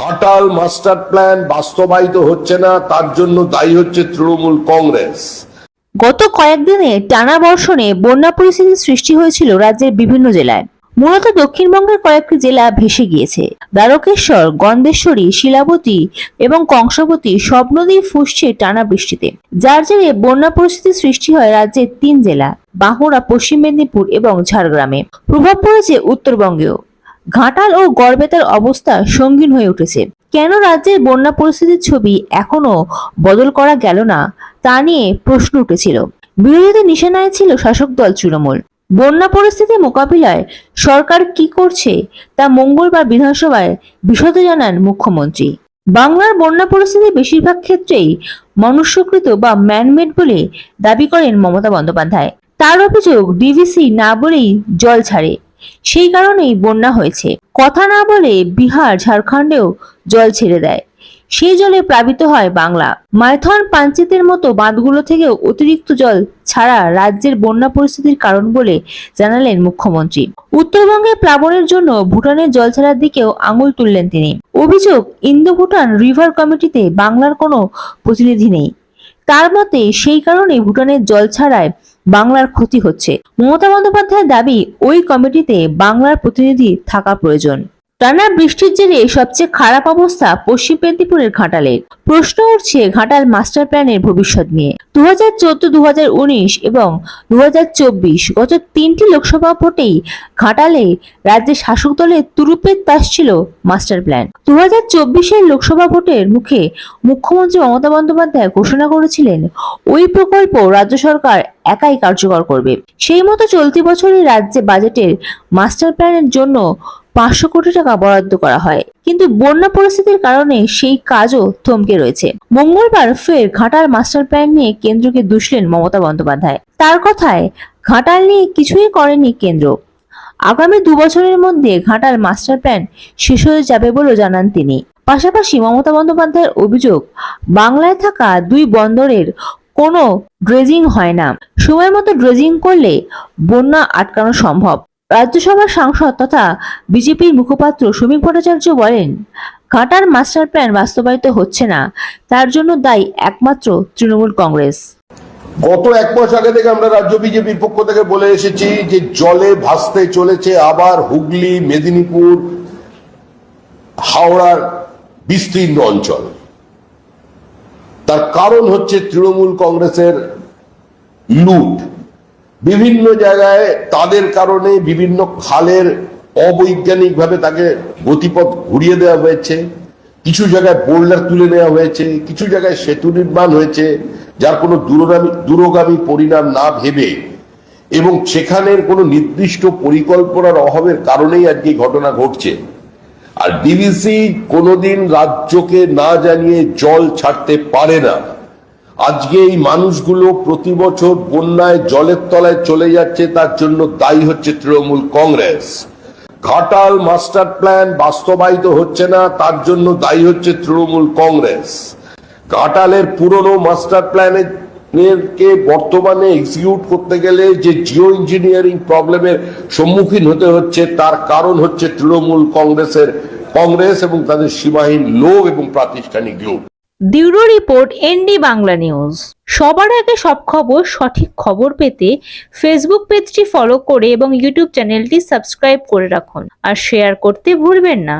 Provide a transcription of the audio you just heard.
Ghatal master plan বাস্তবায়িত হচ্ছে না, তার জন্য দায়ী হচ্ছে তৃণমূল কংগ্রেস। গত কয়েকদিনে টানা বর্ষণে বন্যা পরিস্থিতির সৃষ্টি হয়েছিল রাজ্যের বিভিন্ন জেলায়। মূলত দক্ষিণবঙ্গের কয়েকটি জেলা ভেসে গিয়েছে। দ্বারকেশ্বর গন্ধেশ্বরী শিলাবতী এবং কংসাবতী সব নদী ফুসছে টানা বৃষ্টিতে। যার জেরে বন্যা পরিস্থিতির সৃষ্টি হয় রাজ্যের তিন জেলা, বাঁকুড়া, পশ্চিম মেদিনীপুর এবং ঝাড়গ্রামে। প্রভাব পড়েছে উত্তরবঙ্গেও। ঘাটাল ও গড়বেতার অবস্থা সঙ্গীন হয়ে উঠেছে। কেন রাজ্যের বন্যা পরিস্থিতির ছবি এখনও বদল করা গেল না, তা নিয়ে প্রশ্ন উঠেছিল। বিরোধীদের নিশানায় ছিল শাসক দল তৃণমূল। বন্যা পরিস্থিতি মোকাবিলায় সরকার কি করছে তা মঙ্গলবার বিধানসভায় বিশদে জানান মুখ্যমন্ত্রী। বাংলার বন্যা পরিস্থিতি বেশিরভাগ ক্ষেত্রেই মনুষ্যকৃত বা ম্যানমেড বলে দাবি করেন মমতা বন্দ্যোপাধ্যায়। তার অভিযোগ, ডিভিসি না বলেই জল ছাড়ে। সেই কারণেই বন্যা হয়েছে। কথা না বলে বিহার ঝাড়খণ্ডেও জল ছেড়ে দেয়। সেই জলে প্লাবিত হয় বাংলা। মাইথন পাঞ্চেতের মতো বাঁধগুলো থেকেও অতিরিক্ত জল ছাড়া রাজ্যের বন্যা পরিস্থিতির কারণ বলে জানালেন মুখ্যমন্ত্রী। উত্তরবঙ্গে প্লাবনের জন্য ভুটানের জল ছাড়ার দিকেও আঙুল তুললেন তিনি। অভিযোগ ইন্দো ভুটান রিভার কমিটিতে বাংলার কোনো প্রতিনিধি নেই। তার মতে, সেই কারণে ভুটানের জল ছাড়ায় বাংলার ক্ষতি হচ্ছে। মমতা বন্দ্যোপাধ্যায়ের দাবি, ওই কমিটিতে বাংলার প্রতিনিধি থাকা প্রয়োজন। টানা বৃষ্টির জেরে সবচেয়ে খারাপ অবস্থা পশ্চিম মেদিনীপুরের ঘাটালের প্রশ্ন উঠছে ঘাটাল মাস্টার প্ল্যানের ভবিষ্যৎ নিয়ে। দু হাজার চোদ্দ দু হাজার উনিশ এবং দু হাজার চব্বিশ গত তিনটি লোকসভা ভোটেই ঘাটালে রাজ্যের শাসক দলের তুরুপের তাস ছিল মাস্টার প্ল্যান। দু হাজার চব্বিশের লোকসভা ভোটের মুখে মুখ্যমন্ত্রী মমতা বন্দ্যোপাধ্যায় ঘোষণা করেছিলেন, ওই প্রকল্প রাজ্য সরকার একাই কার্যকর করবে। সেই মতো চলতি বছরের রাজ্যে বাজেটের মাস্টার প্ল্যানের জন্য পাঁচশো কোটি টাকা বরাদ্দ করা হয়। কিন্তু বন্যা পরিস্থিতির কারণে সেই কাজও থমকে রয়েছে। মঙ্গলবার ফের ঘাটাল মাস্টার প্ল্যান নিয়ে কেন্দ্রকে দুষলেন মমতা বন্দ্যোপাধ্যায়। তার কথায়, ঘাটাল নিয়ে কিছুই করেনি কেন্দ্র। আগামী দু বছরের মধ্যে ঘাটাল মাস্টার প্ল্যান শেষ হয়ে যাবে বলেও জানান তিনি। পাশাপাশি মমতা বন্দ্যোপাধ্যায়ের অভিযোগ, বাংলায় থাকা দুই বন্দরের কোনো ড্রেজিং হয় না। সময় মতো ড্রেজিং করলে বন্যা আটকানো সম্ভব। রাজ্যসভার সাংসদ তথা বিজেপির মুখপাত্র শ্রমিক ভট্টাচার্য বলেন ঘাটার মাস্টার প্ল্যান বাস্তবায়িত হচ্ছে না। তার জন্য দায়ী একমাত্র তৃণমূল কংগ্রেস। গত এক মাস আগে থেকে আমরা রাজ্য বিজেপির পক্ষ থেকে বলে এসেছি যে জলে ভাসতে চলেছে আবার হুগলি, মেদিনীপুর, হাওড়ার বিস্তীর্ণ অঞ্চল। তার কারণ হচ্ছে তৃণমূল কংগ্রেসের লুট। বিভিন্ন জায়গায় তাদের কারণে বিভিন্ন খালের অবৈজ্ঞানিকভাবে তাকে গতিপথ ঘুরিয়ে দেওয়া হয়েছে। কিছু জায়গায় বোল্ডার তুলে নেওয়া হয়েছে, কিছু জায়গায় সেতু নির্মাণ হয়েছে, যার কোনো দূরগামী দূরগামী পরিণাম না ভেবে। এবং সেখানের কোনো নির্দিষ্ট পরিকল্পনার অভাবের কারণেই আজকে ঘটনা ঘটছে। আর ডিভিসি কোনোদিন রাজ্যকে না জানিয়ে জল ছাড়তে পারে না। আজকে এই মানুষগুলো প্রতি বছর বন্যায় জলের তলায় চলে যাচ্ছে, তার জন্য দায়ী হচ্ছে তৃণমূল কংগ্রেস। ঘাটাল মাস্টার প্ল্যান বাস্তবায়িত হচ্ছে না, তার জন্য দায়ী হচ্ছে তৃণমূল কংগ্রেস। ঘাটালের পুরনো মাস্টার প্ল্যানের কে বর্তমানে এক্সিকিউট করতে গেলে যে জিও ইঞ্জিনিয়ারিং প্রবলেমের সম্মুখীন হতে হচ্ছে, তার কারণ হচ্ছে তৃণমূল কংগ্রেসের, কংগ্রেস এবং তাদের সীমাহীন লোভ এবং প্রাতিষ্ঠানিক লোভ bureau report, ND Bangla news. সবার আগে সব খবর, সঠিক খবর পেতে ফেসবুক পেজটি ফলো করে এবং ইউটিউব চ্যানেলটি সাবস্ক্রাইব করে রাখুন। আর শেয়ার করতে ভুলবেন না।